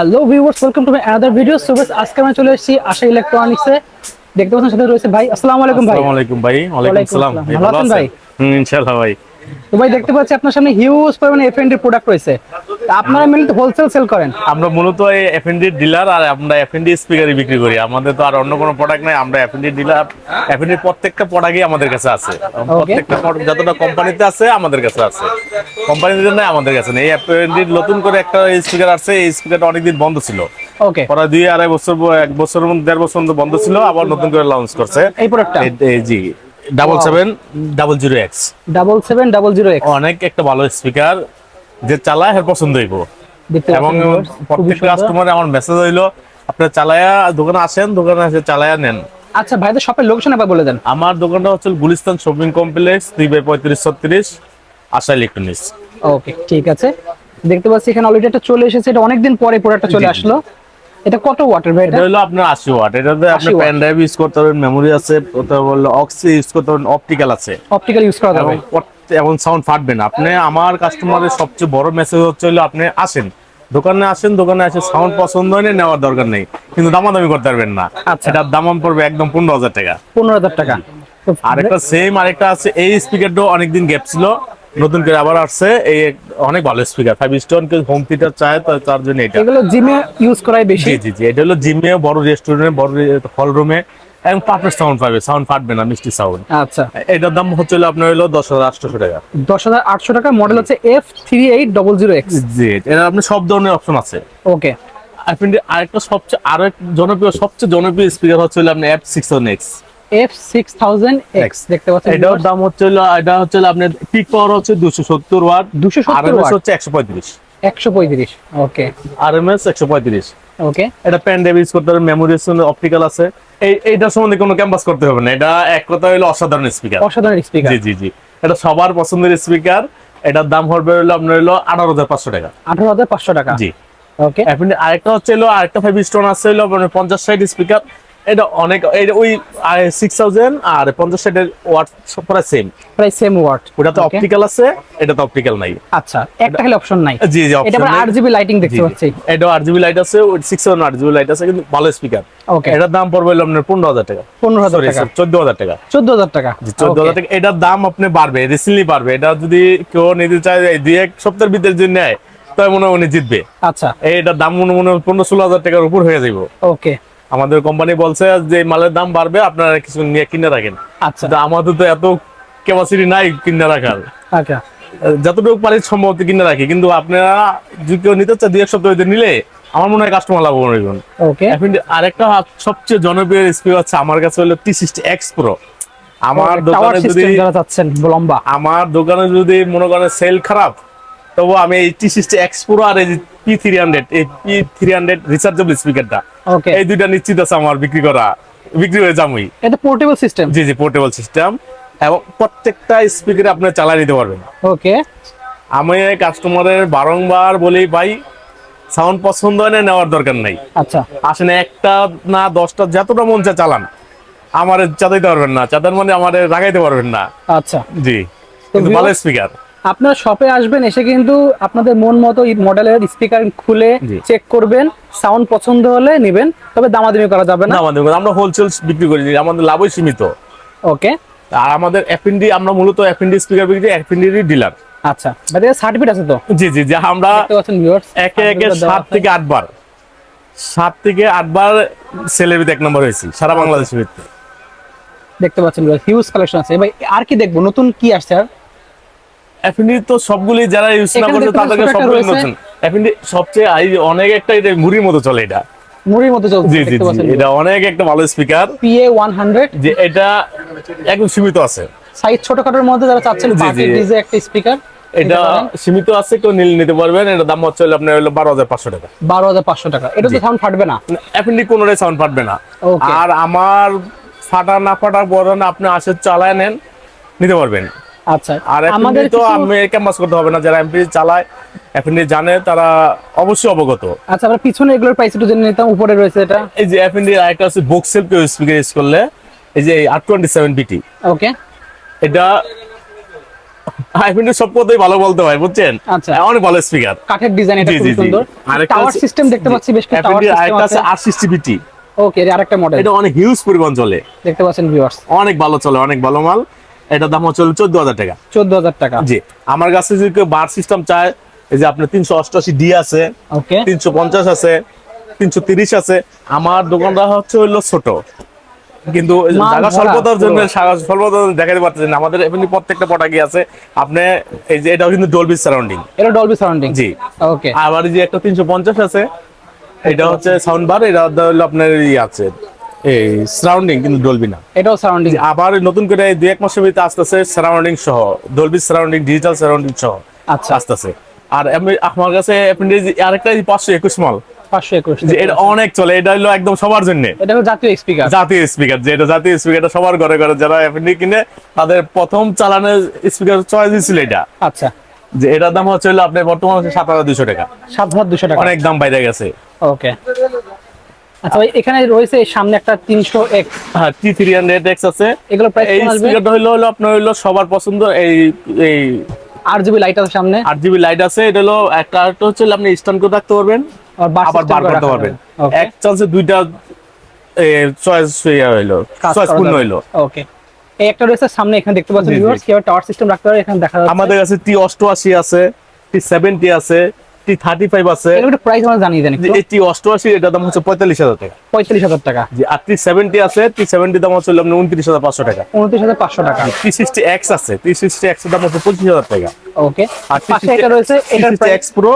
Hello viewers welcome to my other video so guys আজকে আমরা চলে এসেছি আশা ইলেকট্রনিক্সে দেখতে পাচ্ছেন সাথে রয়েছে ভাই। আসসালামু আলাইকুম ভাই। আসসালামু আলাইকুম ভাই ওয়ালাইকুম ওয়ালাইকুম সালাম। আসসালাম। ভাই, ভালো আছেন ভাই? ইনশাআল্লাহ ভাই। তো ভাই দেখতে পাচ্ছি আপনার সামনে হিউজ পরিমাণে এফএনডি প্রোডাক্ট রয়েছে। আপনারা মেনলি হোলসেল সেল করেন? আমরা মূলত এই এফএনডি ডিলার আর আমরা এফএনডি স্পিকারই বিক্রি করি। আমাদের তো আর অন্য কোনো প্রোডাক্ট নাই আমরা এফএনডি ডিলার এফএনডি প্রত্যেকটা প্রোডাক্টই আমাদের কাছে আছে। প্রত্যেকটা যতটা কোম্পানিতে আছে আমাদের কাছে আছে। কোম্পানিতে নাই আমাদের কাছে নেই। এই এফএনডি নতুন করে একটা স্পিকার আছে এই স্পিকারটা অনেকদিন বন্ধ ছিল। ওকে পরে দুই আড়াই বছর এক মধ্যে দেড় বছর বন্ধ ছিল আবার নতুন করে লঞ্চ করছে। এই প্রোডাক্টটা জি। Double seven double zero X double seven double zero X অনেক একটা ভালো স্পিকার যে চালায় এর পছন্দ হইব। এবং প্রত্যেক কাস্টমার আমার মেসেজ হইল আপনি চালায়া দোকানে আসেন দোকানে এসে চালায়া নেন। আচ্ছা ভাইদের শপের লোকেশন একবার বলে দেন। আমার দোকানটা হচ্ছে গুলিস্তান শপিং কমপ্লেক্স দুই বাই পঁয়ত্রিশ ছত্রিশ আশা ইলেকট্রনিক্স। ওকে ঠিক আছে। দেখতে পাচ্ছি এখানে অলরেডি একটা চলে এসেছে এটা অনেকদিন পরে প্রোডাক্টটা চলে। আসলো। এটা কত ওয়াটের ভাই এটা? হলো আপনার আশি ওয়াট এটাতে আপনি পেন ড্রাইভ ইউজ করতে পারবেন মেমোরি আছে ওটা বলল অক্সি ইউজ করতে পারবেন অপটিক্যাল আছে। অপটিক্যাল ইউজ করা যাবে। এবং সাউন্ড ফাটবে না। আপনি আমার কাস্টমারের সবচেয়ে বড় মেসেজ হচ্ছে হলো আপনি আসেন। দোকানে আসেন দোকানে আসে সাউন্ড পছন্দ হয় না নেওয়ার দরকার নেই। কিন্তু দামাদামি করতে পারবেন না। আচ্ছা। এটার দাম পড়বে একদম পনেরো হাজার টাকা। পনেরো হাজার টাকা। আরেকটা সেম আরেকটা আছে এই স্পিকারটাও অনেকদিন গ্যাপ ছিল। নতুন করে আবার আসছে। এই অনেক ভালো স্পিকার ফাইভ স্টোন কেউ হোম থিয়েটার চায় তো- তার জন্য এটা। এগুলো জিমে ইউজ করাই বেশি? জি জি জি। এটা হলো জিমে বড় রেস্টুরেন্টে বড় হল রুমে এবং পারফেক্ট সাউন্ড পাবে। সাউন্ড ফাটবে না মিষ্টি সাউন্ড আচ্ছা। এটার দাম হচ্ছে আপনার হলো দশ হাজার টাকা। দশ হাজার আটশো টাকা মডেল হচ্ছে F three eight double zero X G এটা আপনি সব ধরনের অপশন আছে। ওকে আরেকটা সবচেয়ে আরও জনপ্রিয় সবচেয়ে জনপ্রিয় স্পিকার হচ্ছে হলো আপনি F six X F six thousand X দেখতে পাচ্ছেন এটার দাম হচ্ছে এটা হচ্ছে আপনার পিক পাওয়ার হচ্ছে দুশো সত্তর ওয়াট 270 আর watt। হচ্ছে একশো পঁয়ত্রিশ। একশো পঁয়ত্রিশ ওকে আর এম একশো পঁয়ত্রিশ। ওকে এটা পেন ড্রাইভ ইউজ করতে হবে মেমোরি অপটিক্যাল আছে। এই এইটার সম্বন্ধে কোনো ক্যাম্পাস করতে হবে না এটা এক কথা হলো অসাধারণ স্পিকার অসাধারণ স্পিকার জি জি জি। এটা সবার পছন্দের স্পিকার এটার দাম হবে হলো আপনার হলো আঠারো হাজার পাঁচশো টাকা। আঠারো হাজার পাঁচশো টাকা। জি। ওকে এখন আরেকটা হচ্ছে হলো আরেকটা ফাইভ স্টোন আছে হলো পঞ্চাশ ষাট স্পিকার এটা অনেক এটা ওই সিক্স থাউজেন্ড আর পঞ্চাশ ষাটের ওয়াট প্রায় সেম প্রায় সেম ওয়াট ওটাতে অপটিক্যাল আছে এটাতে অপটিক্যাল নাই। আচ্ছা একটা খালি অপশন নাই। জি জি এটা আবার option আট নেই। জিবি লাইটিং দেখতে পাচ্ছি। এটা আট জিবি লাইট আছে ওই সিক্স সেভেন আট জিবি লাইট আছে কিন্তু ভালো স্পিকার ওকে এটার দাম পড়বে আপনার পনেরো হাজার টাকা। পনেরো হাজার টাকা। চোদ্দ হাজার টাকা। চোদ্দ হাজার টাকা। জি চোদ্দ হাজার টাকা। এটার দাম আপনি বাড়বে রিসেন্টলি বাড়বে। এটা যদি কেউ নিতে চায় এই দুই এক সপ্তাহের ভিতরে যদি নেয় তবে মনে হয় উনি জিতবে। আচ্ছা। এটার দাম মনে মনে হয় পনেরো ষোলো হাজার টাকার উপর হয়ে যাবে ওকে আমাদের কোম্পানি বলছে যে মালের দাম বাড়বে আপনারা কিছু নিয়ে কিনে রাখেন। আচ্ছা। আমাদের তো এত ক্যাপাসিটি নাই কিনে রাখার। আচ্ছা। যতটুকু পারি সম্ভবত কিনে রাখি কিন্তু আপনারা যদি কেউ নিতে চায় দুই এক সপ্তাহ নিলে আমার মনে হয় কাস্টমার লাভ হইবেন। ওকে এখন আরেকটা সবচেয়ে জনপ্রিয় স্পিকার হচ্ছে আমার কাছে হলো টি সিক্সটি এক্স প্রো আমার দোকানে যদি লম্বা। আমার দোকানে যদি মনে করেন সেল খারাপ তবু আমি এই টি সিক্সটি এক্স প্রো আর এই পি থ্রি হান্ড্রেড এই পি থ্রি হান্ড্রেড রিচার্জেবল স্পিকারটা এই দুইটা নিশ্চিত আছে আমার বিক্রি করা বিক্রি হয়ে যামই এটা portable system G G portable system এবং প্রত্যেকটা স্পিকারে আপনি চালাই নিতে পারবেন। ওকে আমি কাস্টমারের বারংবার বলি ভাই সাউন্ড পছন্দ হয় না নেওয়ার দরকার নাই। আচ্ছা। আসেন একটা না দশটা যতটা মন চায় চালান। আমার চাঁদাইতে পারবেন না। চাঁদার মানে আমার রাগাইতে পারবেন না। আচ্ছা। জি। কিন্তু ভালো স্পিকার আপনার শপে আসবেন এসে কিন্তু আপনাদের মন মতো মডেলের স্পিকার খুলে চেক করবেন সাউন্ড পছন্দ হলে নেবেন তবে দামাদামি করা যাবে না। আমাদের আমরা হোলসেল বিক্রি করি আমাদের লাভই সীমিত। ওকে আর আমাদের এফএনডি আমরা মূলত এফএনডি স্পিকার বিক্রি এফএনডি ডিলার আচ্ছা ভাই সার্টিফিকেট আছে তো? জি জি যে আমরা দেখতে পাচ্ছেন ভিউয়ার্স একে একে সাত থেকে আটবার সাত থেকে আটবার সেলেবিতে এক নম্বর হয়েছি সারা বাংলাদেশের ভিত্তি দেখতে পাচ্ছেন হিউজ কালেকশন আছে। ভাই আর কি দেখব? নতুন কি আসছে আর? এফএনডি তো সবগুলি যারা ইউজ না করছে তাদেরকে সবগুলি নতুন। এফএনডি সবচেয়ে আই অনেক একটা এটা মুড়ির মতো চলে এটা। মুড়ির মতো চলছে জি জি এটা অনেক একটা ভালো স্পিকার পিএ ওয়ান হান্ড্রেড যে এটা একদম সীমিত আছে। সাইজ ছোটখাটোর মধ্যে যারা চাচ্ছেন পার্টি ডিজে একটা স্পিকার এটা সীমিত আছে কেউ নিলে নিতে পারবেন। এটা দাম হচ্ছে আপনার হলো বারো হাজার পাঁচশো টাকা। বারো হাজার পাঁচশো টাকা। এটা তো সাউন্ড ফাটবে না। এফএনডি কোনোটাই সাউন্ড পাঠবে না। আর আমার ফাটা না ফাটা বড় না আপনি আসে চালায় নেন নিতে পারবেন। আচ্ছা আর আমাদের আমাদের তো আমি ক্যাম্পাস করতে হবে না যারা এমপি চালায় এফএনডি জানে তারা অবশ্যই অবগত। আচ্ছা আমরা পিছনে এগুলোর প্রাইস একটু জেনে নিতাম উপরে রয়েছে এটা। এই যে এফএনডি আরেকটা আছে বক্সেল কেউ স্পিকার ইউজ করলে এই যে আর টোয়েন্টি সেভেন বিটি ওকে এটা এফএনডি সব কথাই ভালো বলতে হয় বুঝছেন? আচ্ছা। অনেক ভালো স্পিকার কাঠের ডিজাইন এটা খুব জি, জি। সুন্দর। টাওয়ার সিস্টেম দেখতে পাচ্ছি বেশ কিছু টাওয়ার সিস্টেম আছে। বিটি ওকে আরেকটা মডেল এটা অনেক হিউজ পরিমাণ চলে। দেখতে পাচ্ছেন ভিউয়ার্স অনেক ভালো চলে অনেক ভালো মাল। এটার দাম হচ্ছে চোদ্দ হাজার টাকা। 14000 টাকা। জি। আমার কাছে যদি কেউ বার সিস্টেম চায় এই যে আপনার তিনশো অষ্টআশি ডি আছে তিনশো পঞ্চাশ আছে তিনশো তিরিশ আছে আমার দোকানটা হচ্ছে হইল ছোট। কিন্তু জায়গা স্বল্পতার জন্য স্বল্পতার জন্য দেখাতে পারতেছেন না। আমাদের এমনি প্রত্যেকটা পটাকি আছে। আপনি এই যে এটাও কিন্তু ডলবি সারাউন্ডিং এটা ডলবি সারাউন্ডিং জি। ওকে আবার এই যে একটা তিনশো পঞ্চাশ আছে এটা হচ্ছে সাউন্ড বার এটা হলো আপনার ই আছে। এই সারাউন্ডিং কিন্তু ডলবি না। এটাও সারাউন্ডিং আবার নতুন করে দুই এক মাসের ভিতরে আসতেছে সারাউন্ডিং সহ ডলবি সারাউন্ডিং ডিজিটাল সারাউন্ডিং সহ আচ্ছা। আসতেছে। আর এমনি আমার কাছে আরেকটা পাঁচশো একুশ মাল। 521 যে এটা অনেক চলে এটা হলো একদম সবার জন্য। এটা হলো জাতীয় স্পিকার জাতীয় স্পিকার জাতীয় স্পিকারটা সবার ঘরে ঘরে যারা এফএনডি কিনে তাদের প্রথম চালানের স্পিকার চয়েস ছিল এটা। আচ্ছা। যে এটার দাম হচ্ছে হলো আপনার বর্তমান সাত হাজার দুশো টাকা। 7200 টাকা। অনেক দাম বাইরে গেছে। ওকে। আচ্ছা ভাই এখানে রয়েছে সামনে একটা 300 এক্স হ্যাঁ টি থ্রি হান্ড্রেড এক্স আছে। এগুলো প্রাইস এই আসবে? স্পিকারটা হলো হলো আপনার হলো সবার পছন্দ এই এই আর জিবি লাইট আছে সামনে। আট জিবি লাইট আছে এটা হলো একটা হচ্ছে আপনি স্ট্যান্ড করে রাখতে পারবেন আর বার আবার বার করতে পারবেন। এক চান্সে দুইটা চয়েস হইল চয়েস পূর্ণ হইল। ওকে এই একটা রয়েছে সামনে এখানে দেখতে পাচ্ছেন। ভিউয়ার্স কীভাবে টাওয়ার সিস্টেম রাখতে পারে এখানে দেখা যাচ্ছে। আমাদের কাছে টি অষ্টআশি আছে টি সেভেন্টি আছে টি থার্টি ফাইভ আছে। এগুলো প্রাইস আমরা জানিয়ে দেন যে একটু। এই টি অষ্টআশি এটার দাম হচ্ছে পঁয়তাল্লিশ হাজার টাকা। 45000 টাকা। যে আর টি সেভেন্টি আছে টি সেভেন্টি দাম হচ্ছে আপনার উনত্রিশ হাজার পাঁচশো টাকা। 29500 টাকা। টি সিক্সটি এক্স আছে টি সিক্সটি এক্স দাম হচ্ছে পঁচিশ হাজার টাকা। ওকে। আর পাশে এটা রয়েছে এটার এক্স প্রো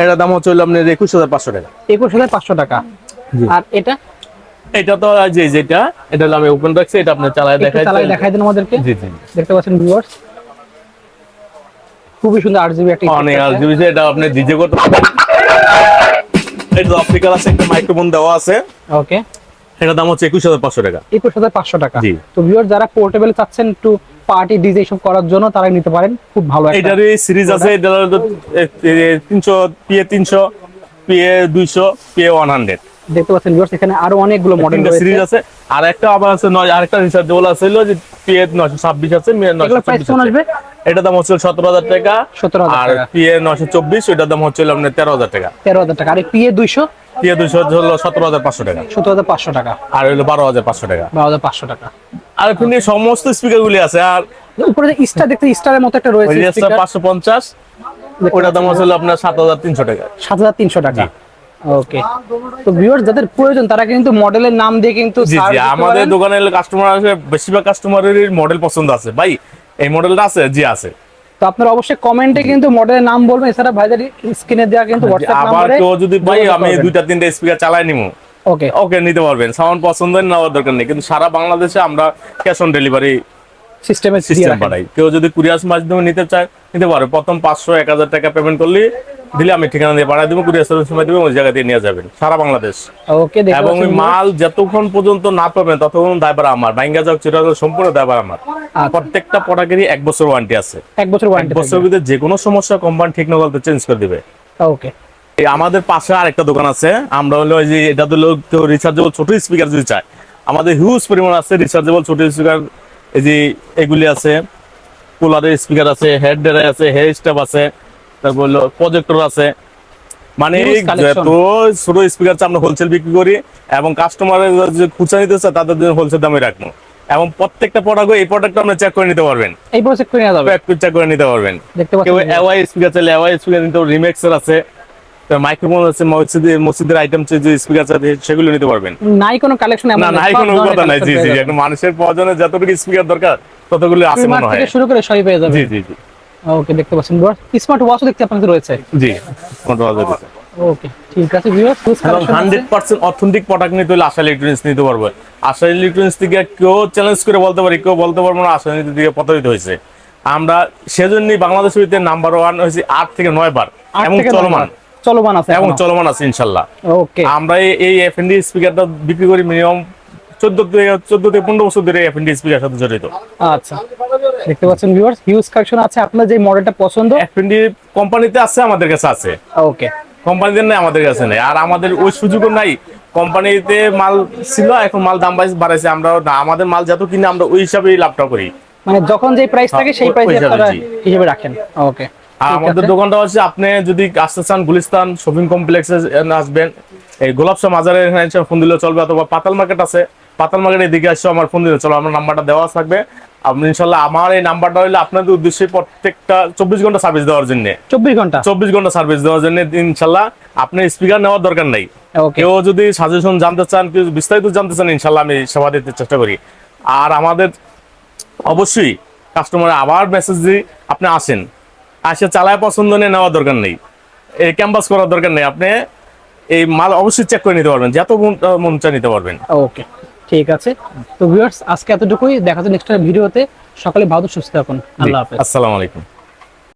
এটার দাম হচ্ছে আপনার একুশ হাজার পাঁচশো টাকা। 21500 টাকা। আর এটা? এটা তো যে যেটা এটা আমি ওপেন রাখছি এটা আপনি চালায় দেখাই চালাই দেখাই দেন আমাদেরকে। জি জি। দেখতে পাচ্ছেন ভিউয়ার্স খুবই সুন্দর আর জিবি একটা অনেক আছে। জিবি এটা আপনি ডিজে করতে এটা অপটিক্যাল আছে একটা মাইক্রোফোন দেওয়া আছে। ওকে এটার দাম হচ্ছে একুশ হাজার পাঁচশো টাকা। একুশ হাজার পাঁচশো টাকা। জি। তো ভিউয়ার যারা পোর্টেবল চাচ্ছেন একটু পার্টি ডিজে সব করার জন্য তারা নিতে পারেন। খুব ভালো একটা এটারই সিরিজ আছে এটা তিনশো পিএ তিনশো পিএ দুইশো পিএ ওয়ান হান্ড্রেড দেখতে পাচ্ছেন ভিউয়ার্স এখানে আরও অনেকগুলো মডেল রয়েছে। সিরিজ আছে আর একটা আবার আছে নয় আরেকটা রিচার্জেবল আছে হলো যে পিএ নয়শো ছাব্বিশ আছে এগুলো প্রাইস কেমন আসবে? এটা দাম হচ্ছে সতেরো হাজার টাকা 17,000 আর। পিএ নয়শো চব্বিশ দাম হচ্ছে আপনার তেরো হাজার টাকা। তেরো হাজার টাকা। আর পিএ দুইশো? পিএ দুইশো হলো সতেরো হাজার পাঁচশো টাকা। সতেরো হাজার পাঁচশো টাকা। আর হলো বারো হাজার পাঁচশো টাকা। বারো হাজার পাঁচশো টাকা। আর এখানে সমস্ত স্পিকার গুলি আছে আর উপরে যে স্টার দেখতে স্টারের মতো একটা রয়েছে পাঁচশো পঞ্চাশ ওটার দাম হচ্ছে আপনার সাত হাজার তিনশো টাকা। সাত হাজার তিনশো টাকা। ওকে তো ভিউয়ার যাদের প্রয়োজন তারা কিন্তু মডেলের নাম দিয়ে কিন্তু আমাদের। দোকানে কাস্টমার বেশিরভাগ কাস্টমারের মডেল পছন্দ আছে। ভাই এই মডেলটা আছে? জি আছে। তো আপনারা অবশ্যই কমেন্টে কিন্তু মডেলের নাম বলবেন এছাড়া ভাইদের স্ক্রিনে দেওয়া কিন্তু হোয়াটসঅ্যাপ আবার কেউ যদি ভাই আমি দুইটা তিনটা স্পিকার চালাই নিবো ওকে ওকে নিতে পারবেন। সাউন্ড পছন্দ নেওয়ার দরকার নেই কিন্তু সারা বাংলাদেশে আমরা ক্যাশ অন ডেলিভারি সিস্টেমে সিস্টেম পাঠাই কেউ যদি কুরিয়ার মাধ্যমে নিতে চায় নিতে পারে। প্রথম পাঁচশো এক হাজার টাকা পেমেন্ট করলে দিলে আমি ঠিকানা দিয়ে পাঠাই দেবো কুরিয়ার সার্ভিস মাধ্যমে ওই জায়গা দিয়ে নিয়ে যাবেন সারা বাংলাদেশ। ওকে এবং ওই মাল যতক্ষণ পর্যন্ত না পাবেন ততক্ষণ দায়বার আমার। বাইঙ্গা যাক চিরাগ সম্পূর্ণ দায়বার আমার। আচ্ছা। প্রত্যেকটা প্রোডাক্টেরই এক বছর ওয়ারেন্টি আছে। এক বছর ওয়ারেন্টি বছরের ভিতরে যে কোনো সমস্যা কোম্পানি ঠিক না বলতে চেঞ্জ করে দিবে। ওকে। এই আমাদের পাশে আরেকটা দোকান আছে। আমরা হলো ওই যে এটা হলো কেউ রিচার্জেবল ছোট স্পিকার যদি চায়। আমাদের হিউজ পরিমাণ আছে রিচার্জেবল ছোট স্পিকার এই যে এগুলি আছে। কুলারের স্পিকার আছে হেড ড্রাই আছে হেয়ার স্টেপ আছে। তারপর হলো প্রজেক্টর আছে। মানে. যত ছোট স্পিকার আমরা হোলসেল বিক্রি করি এবং কাস্টমারের যে খুচরা নিতে চায় তাদের জন্য হোলসেল দামে রাখব। এবং প্রত্যেকটা প্রোডাক্ট এই প্রোডাক্ট আপনি চেক করে নিতে পারবেন। এই করে নেওয়া যাবে। চেক করে নিতে পারবেন। দেখতে কেউ এওয়াই স্পিকার চাইলে এওয়াই স্পিকার নিতে রিমেক্সের আছে মাইক্রোফোন আছে মসজিদের মসজিদের আইটেম যে স্পিকার আছে সেগুলো নিতে পারবেন। নাই কোনো কালেকশন না নাই কোনো কথা নাই। জি জি একটা মানুষের প্রয়োজনে যতটুকু স্পিকার দরকার ততগুলো আছে মনে হয়। শুরু করে সবই পেয়ে যাবে জি জি জি। ওকে দেখতে পাচ্ছেন স্মার্ট ওয়াচও দেখতে আপনাদের রয়েছে? জি কোনটা আছে ওকে ঠিক আছে ভিউয়ার্স এবং হান্ড্রেড পার্সেন্ট অথেন্টিক প্রোডাক্ট নিতে হলে আশা ইলেকট্রনিক্স নিতে পারবে। আশা ইলেকট্রনিক্স থেকে কেউ চ্যালেঞ্জ করে বলতে পারি কেউ বলতে পারব না আশা নীতি থেকে প্রতারিত হয়েছে। আমরা সেজন্যই বাংলাদেশ ভিতরে নাম্বার ওয়ান হয়েছে আট থেকে নয় বার এবং চলমান। চলমান আছে এবং চলমান আছে ইনশাল্লাহ। ওকে। আমরা এই- এফ স্পিকারটা বিক্রি করি মিনিমাম চোদ্দ চোদ্দ থেকে পনেরো বছর ধরে এন সাথে জড়িত। আচ্ছা। দেখতে পাচ্ছেন ভিউয়ার্স হিউজ কালেকশন আছে। আপনার যে মডেলটা পছন্দ? কোম্পানিতে আছে আমাদের কাছে আছে। ওকে কোম্পানিতে নেই আমাদের কাছে নেই। আর আমাদের ওই সুযোগও নাই। কোম্পানিতে মাল ছিল এখন মাল দাম বাড়াইছে- আমরা আমাদের মাল যত কিনে আমরা ওই হিসাবেই লাভটা করি। মানে যখন যে প্রাইস থাকে সেই হ্যাঁ, প্রাইসে হিসাবে, আপনারা হিসেবে রাখেন। ওকে আর আমাদের দোকানটা হচ্ছে আপনি যদি আসতে চান গুলিস্তান শপিং কমপ্লেক্সে আসবেন এই গোলাপশা মাজারে এখানে ফোন দিলে চলবে অথবা পাতাল মার্কেট আছে। পাতাল মার্কেটের দিকে আসছে আমার ফোন দিলে চলো আমার নাম্বারটা দেওয়া থাকবে। আপনি ইনশাল্লাহ আমার এই নাম্বারটা হইলে আপনাদের উদ্দেশ্যে প্রত্যেকটা চব্বিশ ঘণ্টা সার্ভিস দেওয়ার জন্য। চব্বিশ ঘণ্টা? চব্বিশ ঘণ্টা সার্ভিস দেওয়ার জন্য ইনশাল্লাহ আপনি স্পিকার নেওয়ার দরকার নাই। কেউ যদি সাজেশন জানতে চান কেউ বিস্তারিত জানতে চান ইনশাল্লাহ আমি সেবা দিতে চেষ্টা করি। আর আমাদের অবশ্যই কাস্টমার আবার মেসেজ দিই আপনি আসেন। আসে চালায় পছন্দ নিয়ে নেওয়ার দরকার নেই। এই ক্যাম্পাস করার দরকার নেই। আপনি এই মাল অবশ্যই চেক করে নিতে পারবেন। যত মন- মন চায় নিতে পারবেন। ওকে ঠিক আছে। তো ভিউয়ার্স আজকে এতটুকুই। দেখা যাচ্ছে নেক্সট ভিডিওতে। সকালে ভালো সুস্থ থাকুন। আল্লাহ হাফেজ। আসসালামু আলাইকুম।